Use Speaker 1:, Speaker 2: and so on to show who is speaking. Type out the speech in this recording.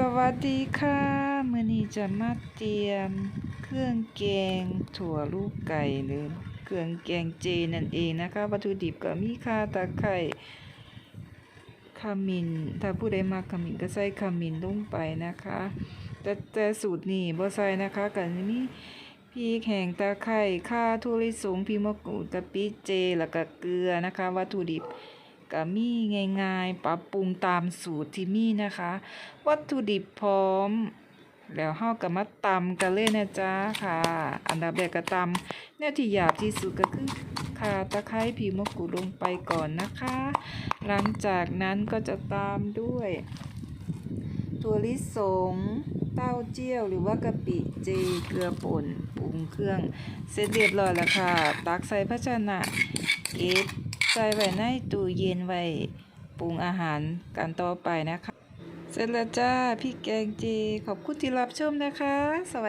Speaker 1: สวัสดีค่ะมื้อนี้จะมาเตรียมเครื่องแกงถั่วลูกไก่หรือเครื่องแกงเจนั่นเองนะคะ วัตถุดิบก็มีข่าตะไคร้ขมิ้นถ้าผู้ใดมักขมิ้นก็ใส่ขมิ้นลงไปนะคะ แต่แต่สูตรนี้บ่ใส่นะคะก็มีพริกแห้งตะไคร้ข่าถั่วลิสงพริกมะกรูดกะปิเจแล้วก็เกลือนะคะ วัตถุดิบ ก็มีง่ายๆ ปรับปรุงตามสูตรที่มีนะคะ วัตถุดิบพร้อม แล้วเฮาก็มาตำกันเลยนะจ๊ะค่ะ อันดับแรกก็ตำแนวที่หยาบที่สุดก็คือข่าตะไคร้ผิวมะกรูดลงไปก่อนนะคะ หลังจากนั้นก็จะตามด้วยถั่วลิสงเต้าเจี้ยวหรือว่ากะปิเจเกลือป่นปรุงเครื่อง เสร็จเรียบร้อยแล้วค่ะ ตักใส่ภาชนะเก็บ ใส่ไว้ในตู้เย็นไว้ปรุงอาหารกันต่อไปนะคะ เสร็จแล้วจ้าพี่แกงจี ขอบคุณที่รับชมนะคะ สวัสดี